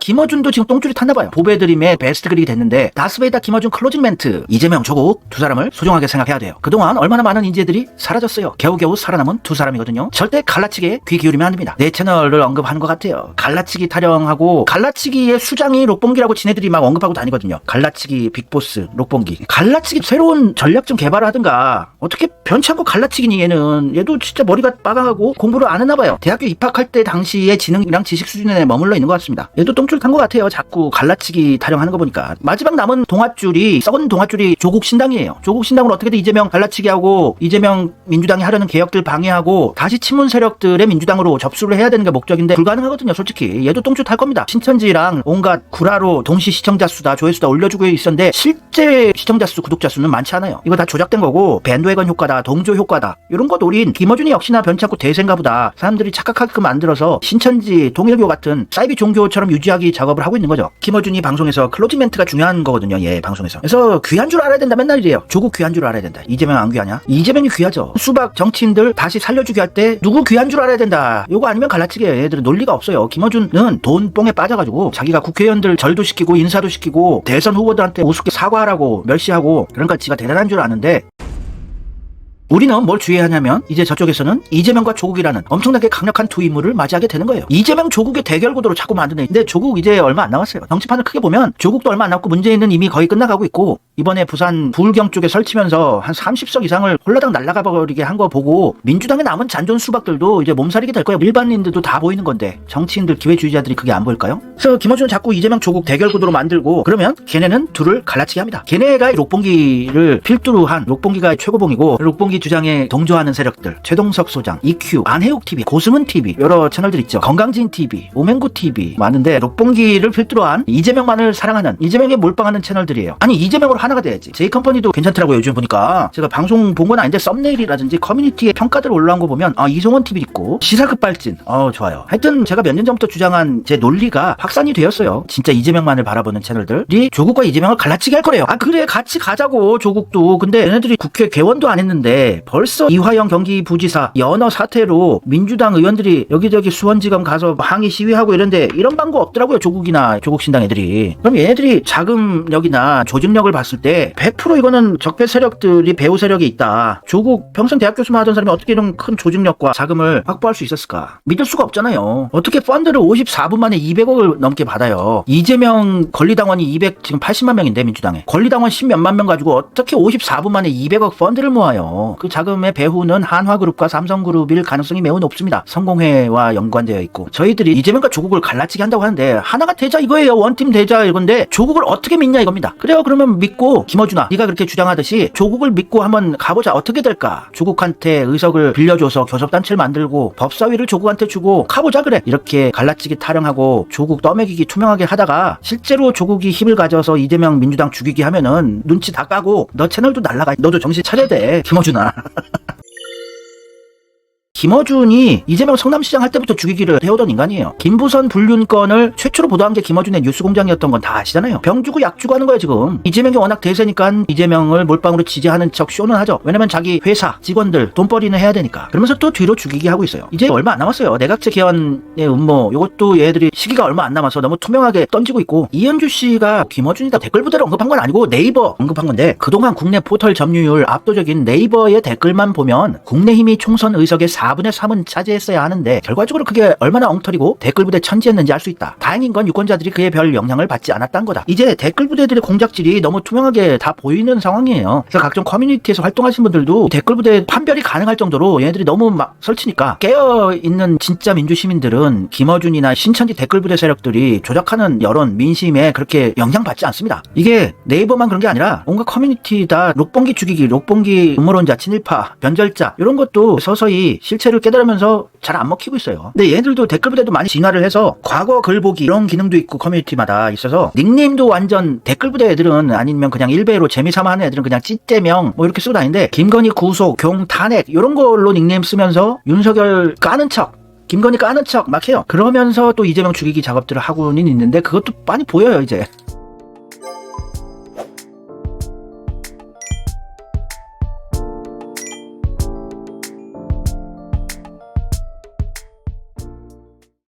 김어준도 지금 똥줄이 탔나 봐요. 보배드림의 베스트 그릭이 됐는데 다스베이다 김어준 클로징 멘트 이재명 조국 두 사람을 소중하게 생각해야 돼요. 그동안 얼마나 많은 인재들이 사라졌어요. 겨우겨우 살아남은 두 사람이거든요. 절대 갈라치기에 귀 기울이면 안 됩니다. 내 채널을 언급하는 것 같아요. 갈라치기 타령하고 갈라치기의 수장이 록봉기라고 지네들이 막 언급하고 다니거든요. 갈라치기 빅보스 록봉기. 갈라치기 새로운 전략 좀 개발하든가 어떻게 변치 않고 갈라치기니 얘는 얘도 진짜 머리가 빠가하고 공부를 안 했나 봐요. 대학교 입학할 때 당시의 지능이랑 지식 수준에 머물러 있는 것 같습니다. 얘도 똥줄 탄 것 같아요. 자꾸 갈라치기 타령하는 거 보니까 마지막 남은 동아줄이 썩은 동아줄이 조국 신당이에요. 조국 신당을 어떻게든 이재명 갈라치기 하고 이재명 민주당이 하려는 개혁들 방해하고 다시 친문 세력들의 민주당으로 접수를 해야 되는 게 목적인데 불가능하거든요. 솔직히 얘도 똥줄 탈 겁니다. 신천지랑 온갖 구라로 동시 시청자 수다 조회수 다 올려주고 있었는데 실제 시청자 수 구독자 수는 많지 않아요. 이거 다 조작된 거고 밴드웨건 효과다 동조 효과다 이런 거 노린 김어준이 역시나 변치 않고 대세인가 보다 사람들이 착각하게끔 만들어서 신천지 동일교 같은 사이비 종교처럼 유지하기 작업을 하고 있는 거죠. 김어준이 방송에서 클로징 멘트가 중요한 거거든요. 예, 방송에서. 그래서 귀한 줄 알아야 된다 맨날 이래요. 조국 귀한 줄 알아야 된다. 이재명 안 귀하냐? 이재명이 귀하죠. 수박 정치인들 다시 살려주기 할 때 누구 귀한 줄 알아야 된다. 요거 아니면 갈라치기예요. 얘들은 논리가 없어요. 김어준은 돈 뽕에 빠져가지고 자기가 국회의원들 절도 시키고 인사도 시키고 대선 후보들한테 우습게 사과하라고 멸시하고 그러니까 지가 대단한 줄 아는데 우리는 뭘 주의해야 하냐면 이제 저쪽에서는 이재명과 조국이라는 엄청나게 강력한 두 인물을 맞이하게 되는 거예요. 이재명 조국의 대결 구도로 자꾸 만드네. 근데 조국 이제 얼마 안 남았어요. 정치판을 크게 보면 조국도 얼마 안 남고 문재인은 이미 거의 끝나가고 있고 이번에 부산 부울경 쪽에 설치면서 한 30석 이상을 홀라당 날아가 버리게 한 거 보고 민주당에 남은 잔존 수박들도 이제 몸살이게 될 거예요. 일반인들도 다 보이는 건데 정치인들 기회주의자들이 그게 안 보일까요? 그래서 김어준은 자꾸 이재명 조국 대결 구도로 만들고 그러면 걔네는 둘을 갈라치게 합니다. 걔네가 록봉기를 필두로 한 록봉기가 최고봉이고 록봉기 주장에 동조하는 세력들 최동석 소장, EQ, 안혜욱 TV, 고승은 TV 여러 채널들 있죠. 건강진 TV, 오맹구 TV 많은데 록봉기를 필두로 한 이재명만을 사랑하는 이재명에 몰빵하는 채널들이에요. 아니 이재명으로 하나가 돼야지. 제이 컴퍼니도 괜찮더라고요. 요즘 보니까 제가 방송 본 건 아닌데 썸네일이라든지 커뮤니티에 평가들 올라온 거 보면 아 이송원 TV 있고 시사급 발진 어 좋아요. 하여튼 제가 몇 년 전부터 주장한 제 논리가 확산이 되었어요. 진짜 이재명만을 바라보는 채널들이 조국과 이재명을 갈라치게 할 거래요. 아 그래 같이 가자고 조국도. 근데 얘네들이 국회 개원도 안 했는데 벌써 이화영 경기 부지사 연어 사태로 민주당 의원들이 여기저기 수원지검 가서 항의 시위하고 이런데 이런 방법 없더라고요. 조국이나 조국 신당 애들이. 그럼 얘네들이 자금력이나 조직력을 봤을 때 100% 이거는 적폐 세력들이 배후 세력이 있다. 조국 평생 대학 교수만 하던 사람이 어떻게 이런 큰 조직력과 자금을 확보할 수 있었을까? 믿을 수가 없잖아요. 어떻게 펀드를 54분 만에 200억을 넘게 받아요. 이재명 권리당원이 200 지금 80만 명인데 민주당에 권리당원 10몇만 명 가지고 어떻게 54분 만에 200억 펀드를 모아요? 그 자금의 배후는 한화그룹과 삼성그룹일 가능성이 매우 높습니다. 성공회와 연관되어 있고 저희들이 이재명과 조국을 갈라치게 한다고 하는데 하나가 되자 이거예요. 원팀 되자 이건데 조국을 어떻게 믿냐 이겁니다. 그래요. 그러면 믿고 김어준아 네가 그렇게 주장하듯이 조국을 믿고 한번 가보자. 어떻게 될까? 조국한테 의석을 빌려줘서 교섭단체를 만들고 법사위를 조국한테 주고 가보자 그래. 이렇게 갈라치기 타령하고 조국 떠먹이기 투명하게 하다가 실제로 조국이 힘을 가져서 이재명 민주당 죽이기 하면은 눈치 다 까고 너 채널도 날라가. 너도 정신 차려야 돼. 김어준아. nah. 김어준이 이재명 성남시장 할 때부터 죽이기를 해오던 인간이에요. 김부선 불륜건을 최초로 보도한 게 김어준의 뉴스공장이었던 건 다 아시잖아요. 병 주고 약 주고 하는 거예요 지금. 이재명이 워낙 대세니까 이재명을 몰빵으로 지지하는 척 쇼는 하죠. 왜냐면 자기 회사 직원들 돈벌이는 해야 되니까. 그러면서 또 뒤로 죽이기 하고 있어요. 이제 얼마 안 남았어요. 내각제 개헌의 음모 이것도 얘들이 시기가 얼마 안 남아서 너무 투명하게 던지고 있고 이현주 씨가 김어준이다 댓글 부대로 언급한 건 아니고 네이버 언급한 건데 그동안 국내 포털 점유율 압도적인 네이버의 댓글만 보면 국내 힘이 총선 의석의 4 분의 3은 차지했어야 하는데 결과적으로 그게 얼마나 엉터리고 댓글 부대 천지였는지 알 수 있다. 다행인 건 유권자들이 그에 별 영향을 받지 않았다는 거다. 이제 댓글 부대들의 공작질이 너무 투명하게 다 보이는 상황이에요. 그래서 각종 커뮤니티에서 활동하신 분들도 댓글 부대 판별이 가능할 정도로 얘네들이 너무 막 설치니까 깨어 있는 진짜 민주 시민들은 김어준이나 신천지 댓글 부대 세력들이 조작하는 여론 민심에 그렇게 영향받지 않습니다. 이게 네이버만 그런 게 아니라 온갖 커뮤니티 다 록봉기 죽이기, 록봉기 음모론자, 친일파, 변절자 이런 것도 서서히 실 체를 깨달으면서 잘 안 먹히고 있어요. 근데 얘들도 댓글 부대도 많이 진화를 해서 과거 글 보기 이런 기능도 있고 커뮤니티마다 있어서 닉네임도 완전 댓글 부대 애들은 아니면 그냥 일베로 재미삼아 하는 애들은 그냥 찌떼명 뭐 이렇게 쓰고 다니는데 김건희 구속, 경 탄핵 이런 걸로 닉네임 쓰면서 윤석열 까는 척 김건희 까는 척 막 해요. 그러면서 또 이재명 죽이기 작업들을 하고는 있는데 그것도 많이 보여요 이제.